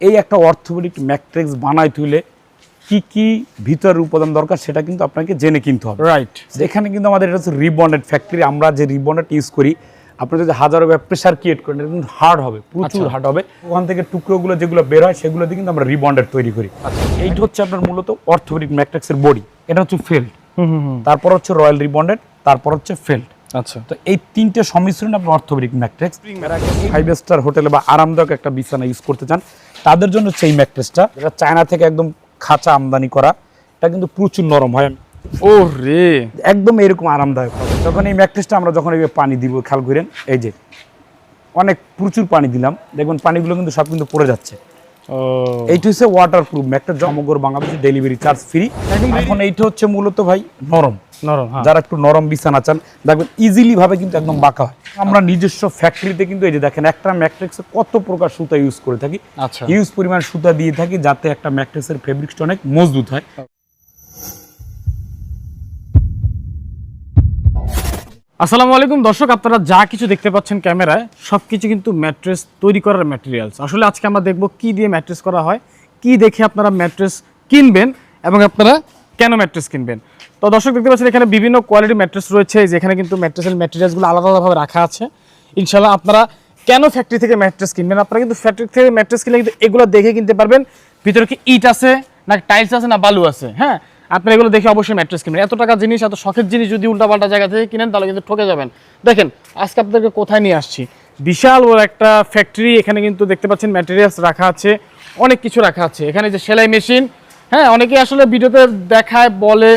এই একটা orthopaedic matrix বানায় তুলে কি কি ভিতরের উপাদান দরকার সেটা কিন্তু আপনাকে জেনে কিনতে হবে। রাইট এখানে কিন্তু আমাদের এটা হচ্ছে রিবন্ডেড ফ্যাক্টরি আমরা যে রিবন্ডেড ইউজ করি আপনি যদি হাজারো ব্যাপ প্রেশার ক্রিয়েট করেন এটা কিন্তু হার্ড হবে প্রচুর আচ্ছা। হার্ড হবে। ওখান থেকে টুকরোগুলো যেগুলো বের হয় সেগুলো দিয়ে কিন্তু আমরা রিবন্ডেড তৈরি করি। আচ্ছা। এইটা হচ্ছে আপনার মূলত অর্থোপেডিক ম্যাট্রিক্সের বডি এটা হচ্ছে ফেল্ড তারপর হচ্ছে রয়্যাল রিবন্ডেড তারপর হচ্ছে ফেল্ড আচ্ছা। তো এই তিনটে সংমিশ্রণ আপনি অর্থোপেডিক ম্যাট্রিক্স। ফাইভ স্টার হোটেলে বা আরামদায়ক একটা বিছানা ইউজ করতে চান তাদের জন্য হচ্ছে এই ম্যাট্রিক্সটা যেটা চায়না থেকে একদম খাঁচা আমদানি করা এটা কিন্তু প্রচুর নরম হয়। ও রে একদম এরকম আরামদায়ক হবে। যখন এই ম্যাট্রিক্সটা আমরা যখন এই পানি দিব খেয়াল করেন এই যে অনেক প্রচুর পানি দিলাম। দেখবেন পানিগুলো কিন্তু সব কিন্তু পড়ে যাচ্ছে। এইটা হচ্ছে ওয়াটার প্রুফ একটা জমগর বাংলাদেশে ডেলিভারি চার্জ ফ্রি এখন এইটা হচ্ছে মূলত ভাই নরম। যারা একটু নরম বিছানা চান দেখবেন ইজিলি ভাবে কিন্তু একদম বাঁকা হয়। আমরা নিজস্ব ফ্যাক্টরিতে কিন্তু এই যে দেখেন একটা ম্যাট্রিক্সে কত প্রকার সুতা ইউজ করে থাকি। আচ্ছা। ইউজ পরিমাণ সুতা দিয়ে থাকি যাতে একটা ম্যাট্রিক্সের ফেব্রিক্সটা অনেক মজবুত হয়। আসসালামু আলাইকুম। দর্শক আপনারা যা কিছু দেখতে পাচ্ছেন ক্যামেরায় সব কিছু কিন্তু ম্যাট্রেস তৈরি করার ম্যাটেরিয়ালস আসলে আজকে আমরা দেখব কি দিয়ে ম্যাট্রেস করা হয় কি দেখে আপনারা ম্যাট্রেস কিনবেন এবং আপনারা কেন ম্যাট্রেস কিনবেন? তো দর্শক, দেখতে পাচ্ছেন এখানে বিভিন্ন কোয়ালিটি ম্যাট্রেস রয়েছে, যেখানে কিন্তু ম্যাট্রেসের ম্যাটেরিয়ালসগুলো আলাদা আলাদাভাবে রাখা আছে। ইনশাল্লাহ আপনারা কেন ফ্যাক্টরি থেকে ম্যাট্রেস কিনবেন? আপনারা কিন্তু ফ্যাক্টরি থেকে ম্যাট্রেস কিনলে কিন্তু এগুলো দেখে কিনতে পারবেন। ভিতরে কি ইট আছে, না টাইলস আছে, না বালু আছে হ্যাঁ? আপনারা এগুলো দেখে অবশ্যই ম্যাট্রেস কিনবেন। এত টাকা জিনিস, এত শখের জিনিস যদি উল্টাপাল্টা জায়গা থেকে কিনেন, তাহলে কিন্তু ঠকে যাবেন। দেখেন, আজকে আপনাদেরকে কোথায় নিয়ে আসছি? বিশাল বড় একটা ফ্যাক্টরি এখানে কিন্তু দেখতে পাচ্ছেন ম্যাটেরিয়ালস রাখা আছে, অনেক কিছু রাখা আছে। এখানে যে সেলাই মেশিন হ্যাঁ অনেকে আসলে ভিডিওতে দেখায়, বলে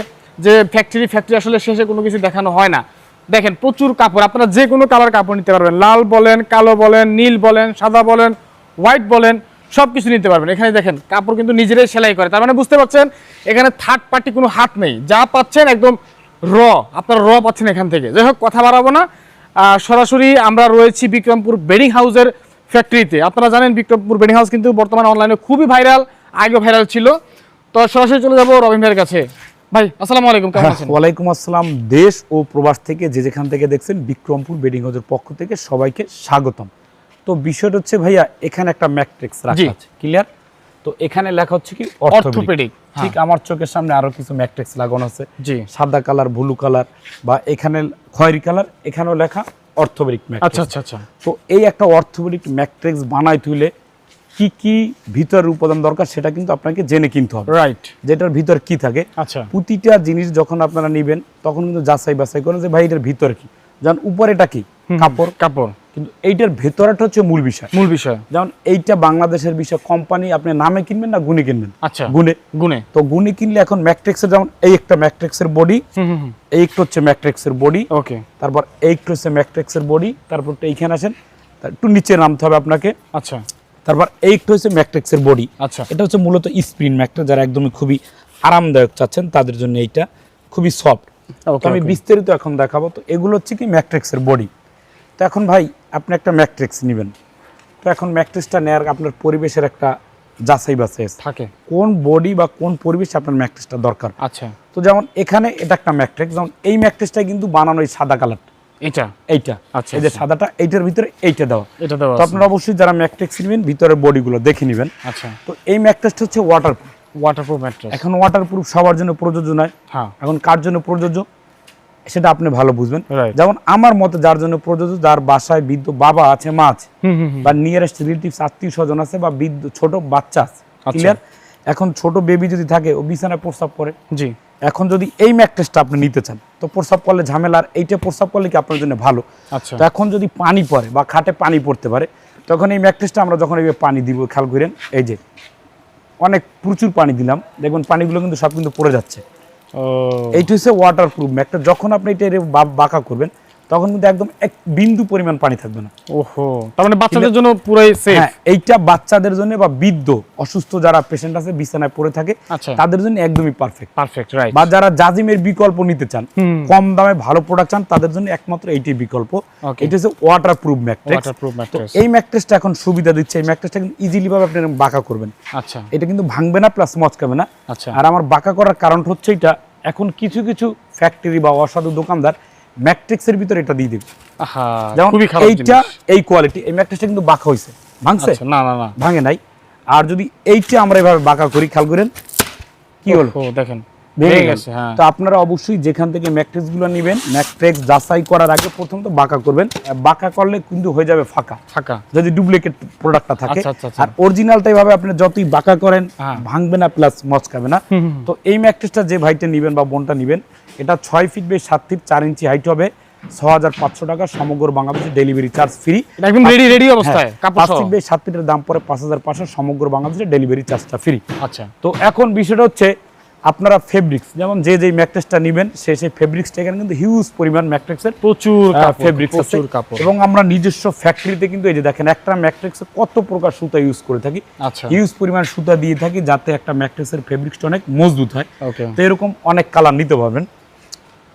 যে ফ্যাক্টরি ফ্যাক্টরি আসলে শেষে কোনো কিছু দেখানো হয় না। দেখেন, প্রচুর কাপড়, আপনারা যে কোনো কালার কাপড় নিতে পারবেন। লাল বলেন, কালো বলেন, নীল বলেন, সাদা বলেন হোয়াইট বলেন সব কিছু নিতে পারবেন। এখানে দেখেন, কাপড় কিন্তু নিজেরাই সেলাই করে। তার মানে বুঝতে পারছেন, এখানে থার্ড পার্টি কোনো হাত নেই। যা পাচ্ছেন একদম র আপনারা র পাচ্ছেন এখান থেকে। যাই হোক, কথা বাড়াবো না। সরাসরি আমরা রয়েছি বিক্রমপুর বেডিং হাউসের ফ্যাক্টরিতে আপনারা জানেন, বিক্রমপুর বেডিং হাউস কিন্তু বর্তমানে অনলাইনে খুবই ভাইরাল আগে ভাইরাল ছিল। তো সরাসরি চলে যাব রবিন ভাইয়ের কাছে। ভাই আসসালামু আলাইকুম কেমন আছেন? ওয়ালাইকুম আসসালাম দেশ ও প্রবাস থেকে যে যেখান থেকে দেখছেন বিক্রমপুর বেডিং হাউসের পক্ষ থেকে সবাইকে স্বাগতম। তো বিষয়টা হচ্ছে ভাইয়া এখানে একটা ম্যাট্রিক্স রাখা আছে ক্লিয়ার? তো এখানে লেখা হচ্ছে কি অর্থোপেডিক। অর্থোপেডিক ঠিক আমার চোখের সামনে আরও কিছু ম্যাট্রিক্স লাগানো আছে। জি। সাদা কালার ব্লু কালার বা এখানে খয়েরি কালার এখানেও লেখা অর্থোপেডিক আচ্ছা ম্যাট্রিক্স। আচ্ছা আচ্ছা তো এই একটা অর্থোপেডিক ম্যাট্রিক্স বানাই তুলে কি কি ভিতরের উপাদান দরকার সেটা কিন্তু আপনাকে জেনে কিনতে হবে। রাইট যেটার ভিতর কি থাকে। আচ্ছা। প্রতিটা জিনিস যখন আপনারা নেবেন তখন কিন্তু যাচাই বাছাই করেন যে ভাই এটার ভিতর কি? যেমন উপরেটা কি? কাপড়। কাপড়। কিন্তু এইটার ভেতরটা হচ্ছে মূল বিষয়। মূল বিষয়। যেমন এইটা বাংলাদেশের বিষয়। কোম্পানি আপনি নামে কিনবেন না গুণে কিনবেন? আচ্ছা। গুণে। গুনে তো গুণে কিনলে এখন ম্যাট্রিক্সের যেমন এই একটা ম্যাট্রিক্সের বডি হুম হুম হুম। এই একটা হচ্ছে ম্যাট্রিক্সের বডি ওকে তারপর এই একটা হচ্ছে ম্যাট্রিক্সের বডি তারপর এইখানে আসেন একটু নিচে নামতে হবে আপনাকে। আচ্ছা। তারপর এই একটা হচ্ছে ম্যাট্রিক্সের বডি আচ্ছা। এটা হচ্ছে মূলত স্প্রিন ম্যাট্রিক্স যারা একদমই খুবই আরামদায়ক চাচ্ছেন তাদের জন্য এইটা খুবই সফট তো আমি বিস্তারিত এখন দেখাবো। তো এগুলো হচ্ছে কি ম্যাট্রিক্সের বডি তো এখন ভাই আপনি একটা ম্যাট্রিক্স নেবেন। তো এখন ম্যাট্রিক্সটা নেওয়ার আপনার পরিবেশের একটা যাচাই বাছাই থাকে। কোন বডি বা কোন পরিবেশে আপনার ম্যাট্রিক্সটা দরকার? আচ্ছা। তো যেমন এখানে এটা একটা ম্যাট্রিক্স যেমন এই ম্যাট্রিক্সটা কিন্তু বানানো এই সাদা কালার এটা এইটা। আচ্ছা, এই যে আচ্ছা। সাদাটা এইটার ভিতরে এইটা দেওয়া। এটা দেওয়া তো আপনারা অবশ্যই যারা ম্যাট্রিক্স নেবেন ভিতরের বডিগুলো দেখে নেবেন। আচ্ছা। তো এই ম্যাট্রিক্সটা হচ্ছে ওয়াটারপ্রুফ ওয়াটারপ্রুফ ম্যাট্রেস এখন ওয়াটারপ্রুফ সবার জন্য প্রযোজ্য নয়। হ্যাঁ। এখন কার জন্য প্রযোজ্য? সেটা আপনি ভালো বুঝবেন। যেমন আমার মতে যার জন্য প্রযোজ্য যার বাসায় বৃদ্ধ বাবা আছে মা আছে বা নিয়ারেস্ট রিলেটিভস আত্মীয় স্বজন আছে বা বৃদ্ধ ছোট বাচ্চা আছে আচ্ছা। ক্লিয়ার এখন ছোট বেবি যদি থাকে ও বিছানায় প্রস্রাব করে। জি। এখন যদি এই ম্যাট্রেসটা আপনি নিতে চান তো প্রস্রাব করলে ঝামেলা আর এইটা প্রস্রাব করলে কি আপনার জন্য ভালো? আচ্ছা। তো এখন যদি পানি পড়ে বা খাটে পানি পড়তে পারে তখন এই ম্যাট্রেসটা আমরা যখন এইভাবে পানি দিব খেয়াল করেন এই যে অনেক প্রচুর পানি দিলাম দেখবেন পানিগুলো কিন্তু সব কিন্তু পড়ে যাচ্ছে। এইটা হচ্ছে ওয়াটার প্রুফ ম্যাটটা যখন আপনি এটা বাঁকা করবেন তখন কিন্তু একদম এক বিন্দু পরিমাণ পানি থাকবে না। ওহো তার মানে বাচ্চাদের জন্য পুরাই সেফ হ্যাঁ এইটা বাচ্চাদের জন্য বা বৃদ্ধ অসুস্থ যারা পেশেন্ট আছে বিছানায় পড়ে থাকে আচ্ছা। তাদের জন্য একদমই পারফেক্ট পারফেক্ট রাইট বা যারা জাজিমের বিকল্প নিতে চান কম দামে ভালো প্রোডাক্ট চান তাদের জন্য একমাত্র এইটি বিকল্প। এটা হচ্ছে ওয়াটার প্রুফ ম্যাট্রিক্স ওয়াটারপ্রুফ তো ম্যাট্রেস এই ম্যাট্রেসটা এখন সুবিধা দিচ্ছে এই ম্যাট্রেসটা কিন্তু ইজিলি ভাবে আপনি বাঁকা করবেন। আচ্ছা। এটা কিন্তু ভাঙবে না প্লাস মচকাবে না। আচ্ছা। আর আমার বাঁকা করার কারণ হচ্ছে এটা এখন কিছু কিছু ফ্যাক্টরি বা অসাধু দোকানদার ম্যাট্রিক্সের ভিতরে এটা দিয়ে দেবে। যেমন এইটা এই কোয়ালিটি এই ম্যাট্রিক্সটা কিন্তু বাঁকা হয়েছে ভাঙছে? আচ্ছা না না না। ভাঙে নাই। আর যদি এইটা আমরা এভাবে বাঁকা করি খেয়াল করেন কি হলো? দেখেন ভেঙে গেছে হ্যাঁ। তো আপনারা অবশ্যই যেখান থেকে ম্যাট্রিক্সগুলো নেবেন ম্যাট্রিক্স যাচাই করার আগে প্রথম তো বাঁকা করবেন। বাঁকা করলে কিন্তু হয়ে যাবে ফাঁকা। ফাঁকা। যদি ডুপ্লিকেট প্রোডাক্টটা থাকে। আচ্ছা, আচ্ছা। আর অরিজিনালটা এভাবে আপনি যতই বাঁকা করেন হ্যাঁ। ভাঙবে না প্লাস মচকাবে না। তো এই ম্যাট্রিক্সটা যে ভাইটা নেবেন বা বোনটা নেবেন এটা ছয় ফিট বাই সাত ফিট চার ইঞ্চি হাইট হবে। ছ হাজার পাঁচশো টাকা সমগ্র বাংলাদেশে ডেলিভারি চার্জ ফ্রি একদম রেডি রেডি অবস্থায় পাঁচ ফিট বাই সাত ফিটের দাম পড়ে পাঁচ হাজার পাঁচশো সমগ্র বাংলাদেশে ডেলিভারি চার্জটা ফ্রি আচ্ছা। তো এখন বিষয়টা হচ্ছে আপনারা ফেব্রিক্স যেমন যে যে ম্যাট্রেসটা নেবেন সে সেই ফেব্রিক্সটা এখানে কিন্তু হিউজ পরিমাণ ম্যাট্রিক্সের প্রচুর ফেব্রিক্স প্রচুর কাপড়। এবং আমরা নিজস্ব ফ্যাক্টরিতে কিন্তু এই যে দেখেন একটা ম্যাট্রিক্সে কত প্রকার সুতা ইউজ করে থাকি। আচ্ছা। হিউজ পরিমাণ সুতা দিয়ে থাকি যাতে একটা ম্যাট্রিক্সের ফেব্রিক্সটা অনেক মজবুত হয়। তো এরকম অনেক কালার নিতে পারবেন।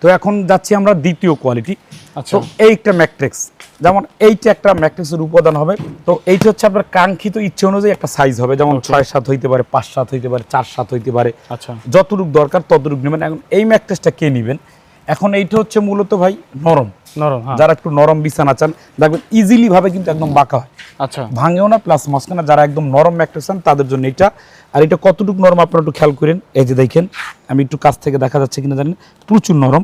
তো এখন যাচ্ছি আমরা দ্বিতীয় কোয়ালিটি আচ্ছা। তো এইটা ম্যাট্রিক্স যেমন এইটা একটা ম্যাট্রিক্সের উপাদান হবে। তো এইটা হচ্ছে আপনার কাঙ্ক্ষিত ইচ্ছে অনুযায়ী একটা সাইজ হবে। যেমন ছয় সাত হইতে পারে পাঁচ সাত হইতে পারে চার সাত হইতে পারে। আচ্ছা। যতটুক দরকার ততটুক নেবেন। এখন এই ম্যাট্রিক্সটা কে নেবেন? এখন এইটা হচ্ছে মূলত ভাই নরম। নরম হ্যাঁ। যারা একটু নরম বিছানা চান দেখবেন ইজিলি ভাবে কিন্তু একদম বাঁকা হয়। আচ্ছা। ভাঙেও না প্লাস মস্কানা যারা একদম নরম ম্যাট্রেস চান তাদের জন্য এটা। আর এটা কতটুকু নরম আপনারা একটু খেয়াল করেন। এই যে দেখেন আমি একটু কাছ থেকে দেখা যাচ্ছে কিনা জানেন প্রচুর নরম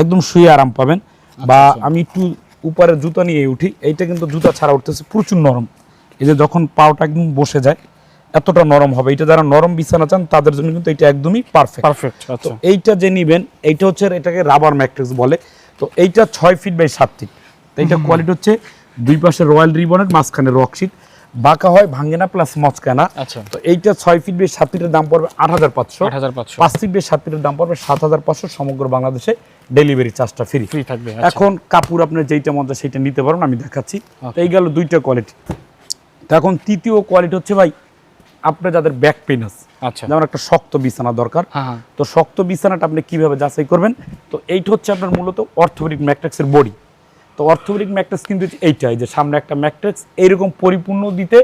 একদম শুয়ে আরাম পাবেন। বা আমি একটু উপরে জুতা নিয়ে উঠি এইটা কিন্তু জুতা ছাড়া উঠতেছে প্রচুর নরম। এই যে যখন পাওটা একদম বসে যায় এতটা নরম হবে। এটা যারা নরম বিছানা চান তাদের জন্য কিন্তু এটা একদমই পারফেক্ট পারফেক্ট আচ্ছা। এইটা যে নিবেন এইটা হচ্ছে এটাকে রাবার ম্যাট্রিক্স বলে। তো এইটা ছয় ফিট বাই সাত ফিট তো এইটা কোয়ালিটি হচ্ছে দুই পাশে রয়্যাল রিবনের মাঝখানে রকশিট বাঁকা হয় ভাঙে না প্লাস মচকা না আচ্ছা। তো এইটা ছয় ফিট বাই সাত ফিটের দাম পড়বে আট হাজার পাঁচশো। পাঁচ ফিট বেশ সাত ফিটের দাম পড়বে সাত হাজার পাঁচশো সমগ্র বাংলাদেশে ডেলিভারি চার্জটা ফ্রি ফ্রি থাকবে আচ্ছা। এখন কাপড় আপনার যেইটা মধ্যে সেইটা নিতে পারবেন আমি দেখাচ্ছি। তো এই গেল দুইটা কোয়ালিটি তো এখন তৃতীয় কোয়ালিটি হচ্ছে ভাই আপনার যাদের ব্যাক পেন আছে আচ্ছা। যেমন একটা শক্ত বিছানা দরকার হ্যাঁ হ্যাঁ। তো শক্ত বিছানাটা আপনি কীভাবে যাচাই করবেন? তো এইটা হচ্ছে আপনার মূলত অর্থোপেডিক ম্যাট্রিক্সের বডি তো অর্থোপেডিক ম্যাট্রিক্স কিন্তু এইটাই যে সামনে একটা ম্যাট্রিক্স এইরকম পরিপূর্ণ দিতে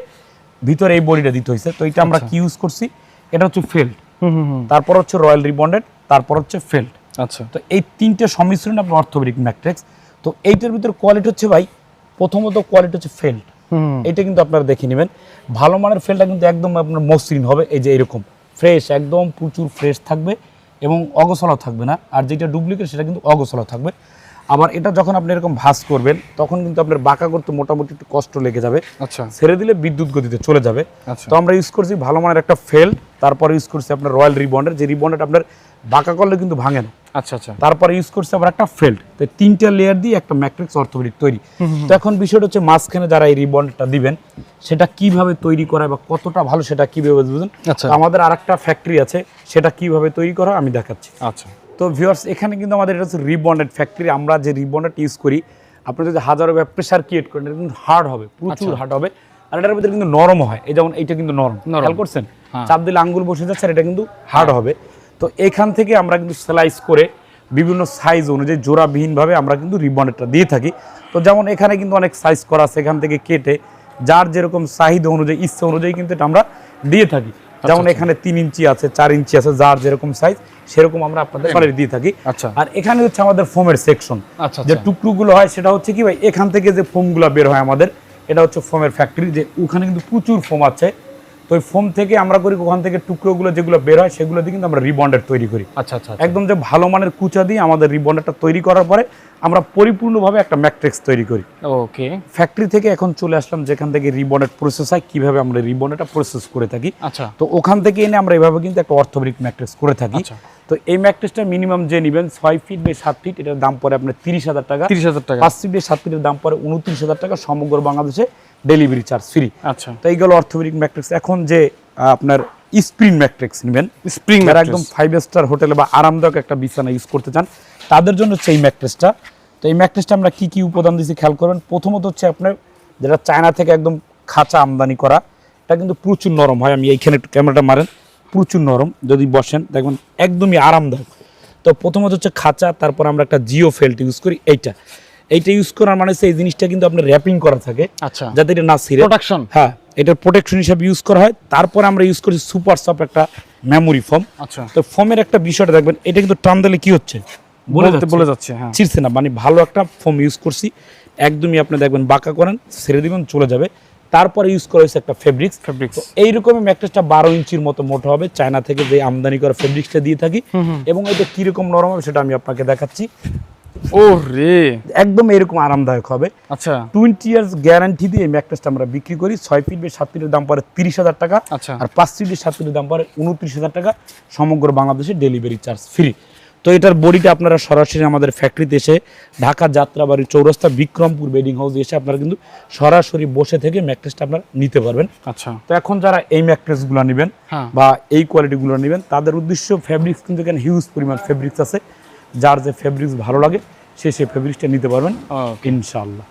ভিতরে এই বডিটা দিতে হয়েছে। তো এটা আমরা কি ইউজ করছি? এটা হচ্ছে ফেল্ড হুম হুম হুম। তারপর হচ্ছে রয়্যাল রিবন্ডেড তারপর হচ্ছে ফেল্ড আচ্ছা। তো এই তিনটে সংমিশ্রণ আপনার অর্থোপেডিক ম্যাট্রিক্স তো এইটার ভিতরে কোয়ালিটি হচ্ছে ভাই প্রথমত কোয়ালিটি হচ্ছে ফেল্ড এটা কিন্তু আপনারা দেখে নেবেন। ভালো মানের ফেলটা কিন্তু একদম আপনার মসৃণ হবে এই যে এরকম। ফ্রেশ একদম প্রচুর ফ্রেশ থাকবে এবং অগোছালো থাকবে না। আর যেটা ডুপ্লিকেট সেটা কিন্তু অগোছালো থাকবে। আবার এটা যখন আপনি এরকম ভাঁজ করবেন তখন কিন্তু আপনার বাঁকা করতে মোটামুটি একটু কষ্ট লেগে যাবে। আচ্ছা। ছেড়ে দিলে বিদ্যুৎ গতিতে চলে যাবে। আচ্ছা। তো আমরা ইউজ করছি ভালো মানের একটা ফেল তারপরে ইউজ করছি আপনার রয়্যাল রিবন্ডের যে রিবন্ডেড আপনার বাঁকা করলে কিন্তু ভাঙে না। আচ্ছা আচ্ছা। তারপরে ইউজ করছে আবার একটা ফেল্ড তো তিনটা লেয়ার দিয়ে একটা ম্যাট্রিক্স অর্থোপেডিক তৈরি। তো এখন বিষয়টা হচ্ছে মাঝখানে যারা এই রিবন্ডটা দিবেন সেটা কীভাবে তৈরি করা বা কতটা ভালো সেটা কীভাবে বুঝবেন? আচ্ছা। আমাদের আরেকটা ফ্যাক্টরি আছে সেটা কীভাবে তৈরি করা আমি দেখাচ্ছি। আচ্ছা। তো ভিউয়ার্স এখানে কিন্তু আমাদের এটা হচ্ছে রিবন্ডেড ফ্যাক্টরি আমরা যে রিবন্ডেড ইউজ করি আপনি যদি হাজারো প্রেশার ক্রিয়েট করেন এটা কিন্তু হার্ড হবে প্রচুর হার্ড হবে। আর এটার ভিতরে কিন্তু নরম হয়। এই যেমন এইটা কিন্তু নরম। খেয়াল করছেন? হ্যাঁ। চাপ দিলে আঙ্গুল বসে যাচ্ছে আর এটা কিন্তু হার্ড হবে। তো এখান থেকে আমরা কিন্তু স্লাইস করে বিভিন্ন সাইজ অনুযায়ী জোড়াবিহীনভাবে আমরা কিন্তু রিবন্ডেডটা দিয়ে থাকি। তো যেমন এখানে কিন্তু অনেক সাইজ করা আছে এখান থেকে কেটে যার যেরকম চাহিদা অনুযায়ী ইচ্ছা অনুযায়ী কিন্তু এটা আমরা দিয়ে থাকি। যেমন এখানে তিন ইঞ্চি আছে চার ইঞ্চি আছে যার যেরকম সাইজ সেরকম আমরা আপনাদের কোয়ালিটি দিয়ে থাকি। আচ্ছা। আর এখানে হচ্ছে আমাদের ফোমের সেকশন আচ্ছা যে আচ্ছা। টুকরোগুলো হয় সেটা হচ্ছে কি ভাই এখান থেকে যে ফোমগুলো বের হয় আমাদের এটা হচ্ছে ফোমের ফ্যাক্টরি যে ওখানে কিন্তু প্রচুর ফোম আছে। তো ওই ফোম থেকে আমরা করি ওখান থেকে টুকরোগুলো যেগুলো বের হয় সেগুলো দিয়ে কিন্তু আমরা রিবন্ডেড তৈরি করি। আচ্ছা আচ্ছা একদম যে ভালো মানের কুচা দিয়ে আমাদের রিবন্ডেডটা তৈরি করার পরে আমরা পরিপূর্ণভাবে একটা ম্যাট্রিক্স তৈরি করি। ওকে। ফ্যাক্টরি থেকে এখন চলে আসলাম যেখান থেকে রিবন্ডেড প্রসেস হয় কীভাবে আমরা রিবন্ডেডটা প্রসেস করে থাকি। আচ্ছা। তো ওখান থেকে এনে আমরা এভাবে কিন্তু একটা অর্থোপেডিক ম্যাট্রিক্স করে থাকি। আচ্ছা। তো এই ম্যাট্রিক্সটা মিনিমাম যে নেবেন ছয় ফিট বাই সাত ফিট এটার দাম পড়ে আপনার তিরিশ হাজার টাকা। তিরিশ হাজার টাকা। পাঁচ ফিট বাই সাত ফিটের দাম পড়ে উনত্রিশ হাজার টাকা সমগ্র বাংলাদেশে। Delivery charge free. আচ্ছা। তো এইগুলো অর্থোপেডিক ম্যাট্রিক্স। এখন যে আপনার স্প্রিং ম্যাট্রিক্স নেবেন স্প্রিং যারা একদম ফাইভ স্টার হোটেলে বা আরামদায়ক একটা বিছানা ইউজ করতে চান তাদের জন্য হচ্ছে এই ম্যাট্রেসটা তো এই ম্যাট্রেসটা আমরা কি কি উপাদান দিয়েছি খেয়াল করবেন প্রথমত হচ্ছে আপনার যেটা চায়না থেকে একদম খাঁচা আমদানি করা এটা কিন্তু প্রচুর নরম হয়। আমি এইখানে একটু ক্যামেরাটা মারেন। প্রচুর নরম যদি বসেন দেখবেন একদমই আরামদায়ক। তো প্রথমত হচ্ছে খাঁচা তারপর আমরা একটা জিও ফেল্ট ইউজ করি এইটা। এইটা ইউজ করার মানে এই জিনিসটা কিন্তু আপনার র্যাপিং করা থাকে। আচ্ছা। যাতে এটা না ছিঁড়ে। প্রোডাকশন হ্যাঁ এটার প্রোটেকশন হিসাবে ইউজ করা হয়। তারপর আমরা ইউজ করি সুপার সফট একটা মেমোরি ফোম আচ্ছা। তো ফোমের একটা বিষয়টা দেখবেন এটা কিন্তু টান দিলে কি হচ্ছে? বলে যাচ্ছে। বলে যাচ্ছে হ্যাঁ। ছিঁড়ছে না। মানে ভালো একটা ফোম ইউজ করছি। একদমই আপনি দেখবেন বাঁকা করেন ছেড়ে দিবেন চলে যাবে। তারপরে ইউজ করা হয়েছে একটা ফেব্রিক্স ফেব্রিক্স এইরকমই ম্যাট্রেসটা বারো ইঞ্চির মতো মোটা হবে। চায়না থেকে যে আমদানি করা ফেব্রিক্সটা দিয়ে থাকি। এবং এটা কীরকম নরম হবে সেটা আমি আপনাকে দেখাচ্ছি। ও রে একদম এরকম আরামদায়ক হবে। আচ্ছা। টোয়েন্টি ইয়ার্স গ্যারান্টি দিয়ে এই ম্যাট্রেসটা আমরা বিক্রি করি। ছয় ফিট বা সাত ফিটের দাম পড়ে তিরিশ হাজার টাকা। আচ্ছা। আর পাঁচ ফিটের সাত ফিটের দাম পড়ে উনত্রিশ হাজার টাকা। সমগ্র বাংলাদেশে ডেলিভারি চার্জ ফ্রি তো এটার বডিটা আপনারা সরাসরি আমাদের ফ্যাক্টরিতে এসে ঢাকা যাত্রাবাড়ি চৌরাস্তা বিক্রমপুর বেডিং হাউসে এসে আপনারা কিন্তু সরাসরি বসে থেকে ম্যাট্রেসটা আপনারা নিতে পারবেন। আচ্ছা। তো এখন যারা এই ম্যাট্রেসগুলো নেবেন হ্যাঁ। বা এই কোয়ালিটিগুলো নেবেন তাদের উদ্দেশ্য ফেব্রিক্স কিন্তু এখানে হিউজ পরিমাণ ফেব্রিক্স আছে। যার যে ফেব্রিক্স ভালো লাগে সে সেই ফেব্রিক্সটা নিতে পারবেন ইনশাল্লাহ